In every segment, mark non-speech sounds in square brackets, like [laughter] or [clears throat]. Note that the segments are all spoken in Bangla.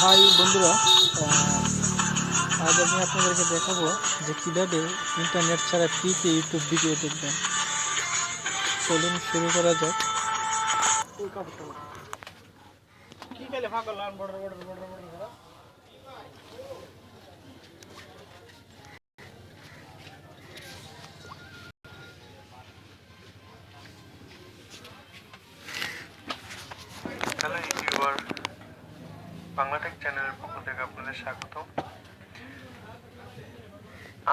হাই বন্ধুরা আজ আমি আপনাদেরকে দেখাবো যে কীভাবে ইন্টারনেট ছাড়া ফ্রিতে ইউটিউব ভিডিও দেখবেন। চলুন শুরু করা যাক। হ্যালো বাংলাটেক চ্যানেলের পক্ষ থেকে আপনাদের স্বাগত।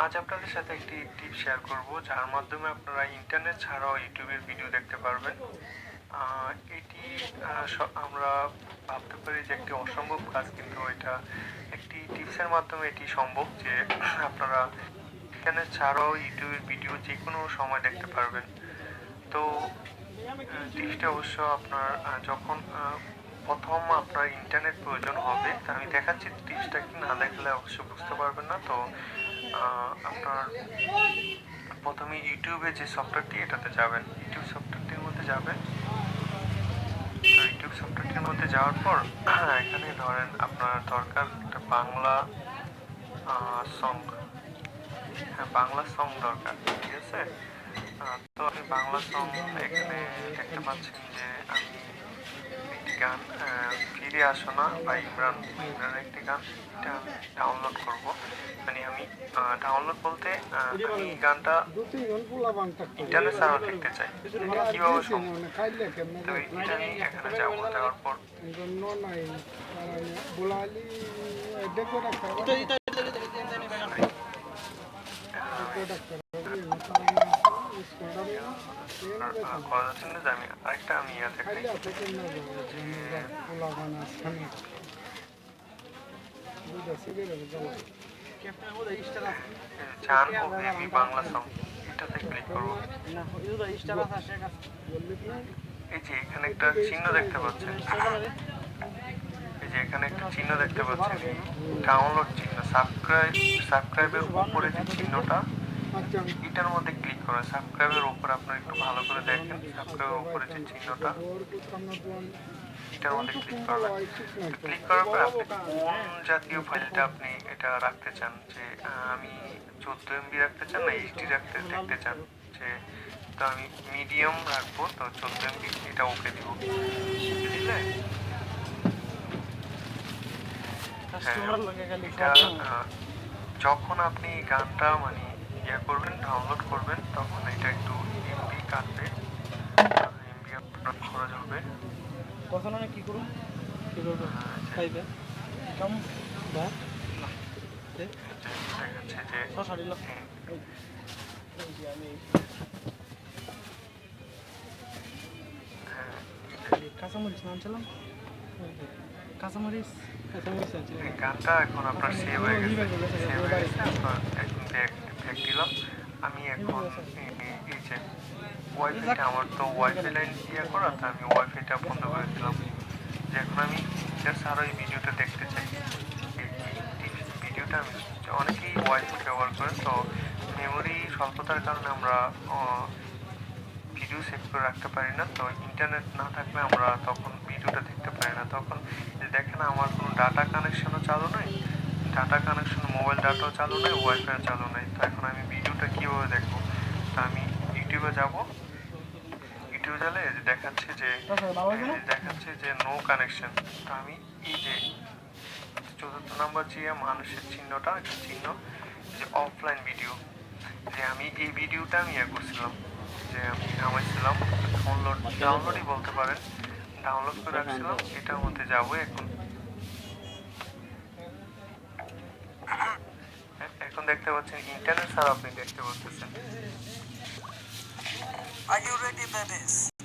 আজ আপনাদের সাথে একটি টিপ শেয়ার করব, যার মাধ্যমে আপনারা ইন্টারনেট ছাড়াও ইউটিউবের ভিডিও দেখতে পারবেন। এটি আমরা ভাবতে পারি যে একটি অসম্ভব কাজ, কিন্তু এটা একটি টিপসের মাধ্যমে এটি সম্ভব যে [clears throat] আপনারা ইন্টারনেট ছাড়াও ইউটিউবের ভিডিও যে কোনো সময় দেখতে পারবেন। তো টিপসটা অবশ্য আপনার যখন প্রথম আপনার ইন্টারনেট প্রয়োজন হবে আমি দেখাচ্ছি টিপসটা কি না দেখলে অবশ্য বুঝতে পারবেন না। তো আপনার প্রথমে ইউটিউবে যে সফটওয়্যারটি এটাতে যাবেন, ইউটিউব সফটওয়্যারটির মধ্যে যাবেন। তো ইউটিউব সফটওয়্যারটির মধ্যে যাওয়ার পর, [clears throat] এখানে ধরেন আপনার দরকার একটা বাংলা সং হ্যাঁ বাংলা সং দরকার, ঠিক আছে? তো আমি বাংলা সং এখানে দেখতে পাচ্ছেন যে আমি গান ফিরে আসো না বা ইমরান ইমরানের একটি গান এটা আমি ডাউনলোড করব মানে আমি ডাউনলোড বলতে আমি গানটা ইন্টারনেট ছাড়াও দেখতে চাই কীভাবে সম্ভব তো এটা আমি এখানে যাব যাওয়ার পর করা যাচ্ছে না যে আমি বাংলা এটাতে ক্লিক করব এই যে এখানে একটা চিহ্ন দেখতে এই যে এখানে একটা চিহ্ন দেখতে ডাউনলোড চিহ্ন সাবস্ক্রাইব সাবস্ক্রাইবের উপরে যে চিহ্নটা এটার মধ্যে ক্লিক করেন। সাবস্ক্রাইবের উপর আপনারা একটু ভালো করে দেখেন। সাবস্ক্রাইবের উপরে যে চিহ্নটা এটার মধ্যে ক্লিক করবেন ক্লিক করার পর আপনি কোন জাতীয় ফাইলটা আপনি এটা রাখতে চান? যে আমি চোদ্দ এমবি রাখতে চান না এইচডি রাখতে দেখতে চান? যে তো আমি মিডিয়াম রাখব তো চোদ্দ এমবি এটা ওকে দিব। বুঝলে? হ্যাঁ, এটা যখন আপনি গানটা মানে ইয়ে করবেন ডাউনলোড করবেন তখন এটা একটু এমবি কাটবে। এমবি আপনার খরচ হবে। কথা না কি করুন? কি করব খাইবে? কেমন বা? যে দেখাচ্ছে যে ছশাড়ি হ্যাঁ, আমি হ্যাঁ, কাঁচামরিচ নাম ছিলাম কাঁচামরিচ কাঁচামরিচ গানটা এখন আপনার সেভ হয়ে গেছে। সেভ হয়ে গেছে এখন ব্যাক ব্যাক দিলাম আমি এখন এই- যে ওয়াইফাইটা আমার তো ওয়াইফাই লাইন ইয়ে করা, তো আমি ওয়াইফাইটা বন্ধ করে দিলাম। যে এখন আমি জাস্ট আরও এই ভিডিওটা দেখতে চাই। ভিডিওটা আমি অনেকেই ওয়াইফাই ব্যবহার করেন তো মেমোরি স্বল্পতার কারণে আমরা ভিডিও সেভ করে রাখতে পারি না। তো ইন্টারনেট না থাকলে আমরা তখন ভিডিওটা দেখতে পারি না। তখন এই দেখেন আমার কোনো ডাটা কানেকশনও চালু নেই। ডাটা কানেকশন মোবাইল ডাটাও চালু নেই ওয়াইফাইও চালু নেই। তো এখন আমি ভিডিওটা কীভাবে দেখব? তা আমি ইউটিউবে যাব। ইউটিউবে গেলে এই যে দেখাচ্ছে যে দেখাচ্ছে যে নো কানেকশন তো আমি এই যে চতুর্থ নম্বর যে মানুষের চিহ্নটা একটা চিহ্ন যে অফলাইন ভিডিও যে আমি এই ভিডিওটা আমি ইয়ে করছিলাম যে আমি নামাইছিলাম ডাউনলোড ডাউনলোডই বলতে পারেন। ডাউনলোড করে রাখছিলাম এটার মধ্যে যাব এখন। এখন দেখতে পাচ্ছেন ইন্টারনেট ছাড়া আপনি দেখতে পাচ্ছেন Are you ready, babies?